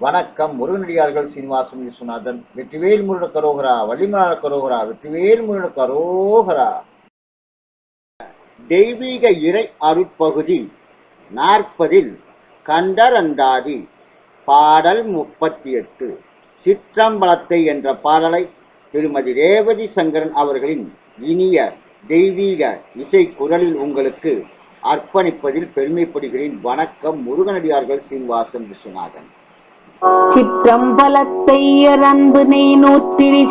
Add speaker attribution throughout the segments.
Speaker 1: வணக்கம் முருகனடியார்கள் சீனிவாசன் விஸ்வநாதன் வெற்றிவேல் முருட கரோகரா வள்ளிமலாள கரோகரா வெற்றிவேல் முருட கரோகரா. தெய்வீக இறை அருட்பகுதி நாற்பதில் கந்தரந்தாதி பாடல் முப்பத்தி எட்டு சிற்றம்பலத்தை என்ற பாடலை திருமதி ரேவதி சங்கரன் அவர்களின் இனிய தெய்வீக இசை குரலில் உங்களுக்கு அர்ப்பணிப்பதில் பெருமைப்படுகிறேன். வணக்கம் முருகனடியார்கள் சீனிவாசன் விஸ்வநாதன்.
Speaker 2: சிற்றம்பலத்தை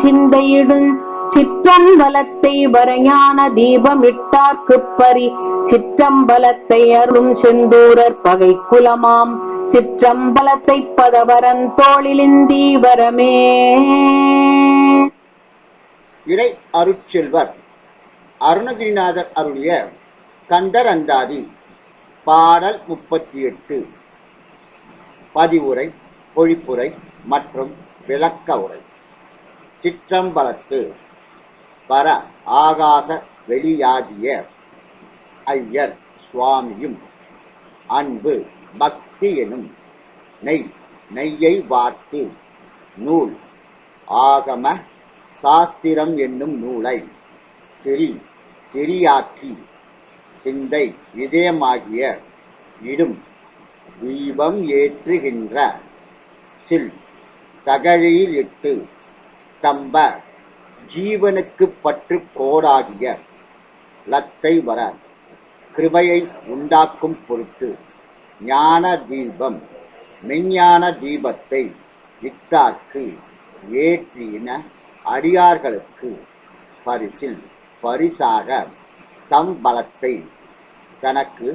Speaker 2: சிந்தையிடும் சிற்றம்பலத்தை வரையான தீபமிட்டார்க்குப் பரி. சிற்றம்பலத்தை அருளும் செந்தூரர் பகை குலமாம் சிற்றம்பலத்தை பதவரன் தோளிலின் தீவரமே.
Speaker 1: இறை அருட்செல்வர் அருணகிரிநாதர் அருளிய கந்தர் அந்தாதி பாடல் முப்பத்தி எட்டு பதிவுரை பொழிப்புரை மற்றும் விளக்க உரை. சிற்றம்பலத்து பர ஆகாச வெளியாகிய ஐயர் சுவாமியும் அன்பு பக்தி எனும் நெய் நெய்யை வார்த்து நூல் ஆகம சாஸ்திரம் என்னும் நூலை திரி திரியாக்கி சிந்தை இதயமாகிய இடும் தீபம் ஏற்றுகின்ற சில் தகழியில் இட்டு தம்ப ஜீவனுக்கு பற்று கோடாகிய லத்தை வர கிருபையை உண்டாக்கும் பொருட்டு ஞான தீபம் மெஞ்ஞான தீபத்தை இட்டார்க்கு ஏற்றின அடியார்களுக்கு பரிசில் பரிசாக தம் பலத்தை தனக்கு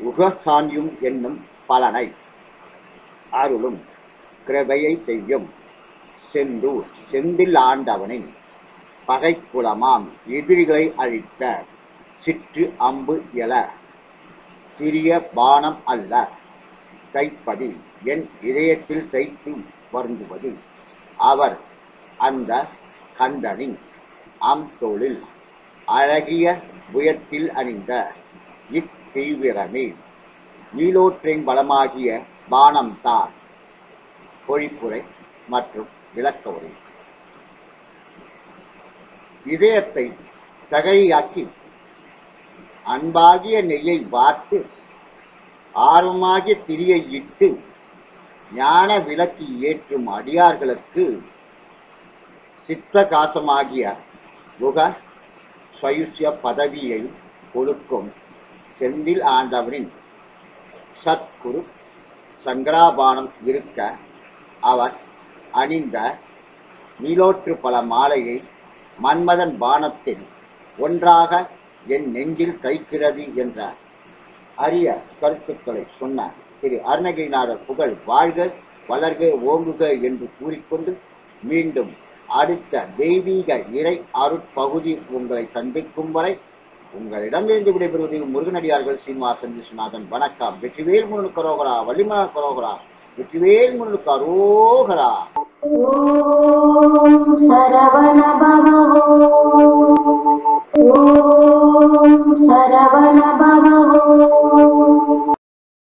Speaker 1: உகசான்யும் என்னும் பலனை அருளும். கிருபையை செய்யும். செந்தூர் செந்தில் ஆண்டவனின் பகைக்குலமாம் எதிரிகளை அழித்த சிற்று அம்பு எல. சிறிய பானம் அல்ல தைப்பதி. என் இதயத்தில் தைத்து வருந்துவது. அவர் அந்த கந்தனின் அம் தோளில் அழகிய புயத்தில் அணிந்த இத்தீவிரமே. நீலோற்றின் பலமாகிய பானம்தான் பொழிப்புரை மற்றும் விளக்க உரை இதயத்தை தகழியாக்கி அன்பாகிய நெய்யை வார்த்து ஆர்வமாகிய திரியை இட்டு ஞான விளக்கு ஏற்றும் அடியார்களுக்கு சித்தகாசமாகிய குக சயுஷ்ய பதவியை கொடுக்கும் செந்தில் ஆண்டவரின் சத்குரு சங்கராபானம் இருக்க அவர் அணிந்த நீலோற்று பல மாலையை மன்மதன் பானத்தில் ஒன்றாக என் நெஞ்சில் கைக்கிறது என்ற அரிய கருத்துக்களை சொன்ன திரு அருணகிரிநாதர் புகழ் வாழ்க வளர்க ஓங்குக என்று கூறிக்கொண்டு மீண்டும் அடுத்த தெய்வீக இறை அருட்பகுதி உங்களை சந்திக்கும் வரை உங்களிடமிருந்து விடைபெறுவது முருகனடியார்கள் சீனிவாசன் விஸ்வநாதன். வணக்கம். வெற்றிவேல் முருகன் கரோகரா வள்ளிமலர் கரோகரா. வெற்றிவேல் முருகன் கரோகரா
Speaker 3: சரவண பவோ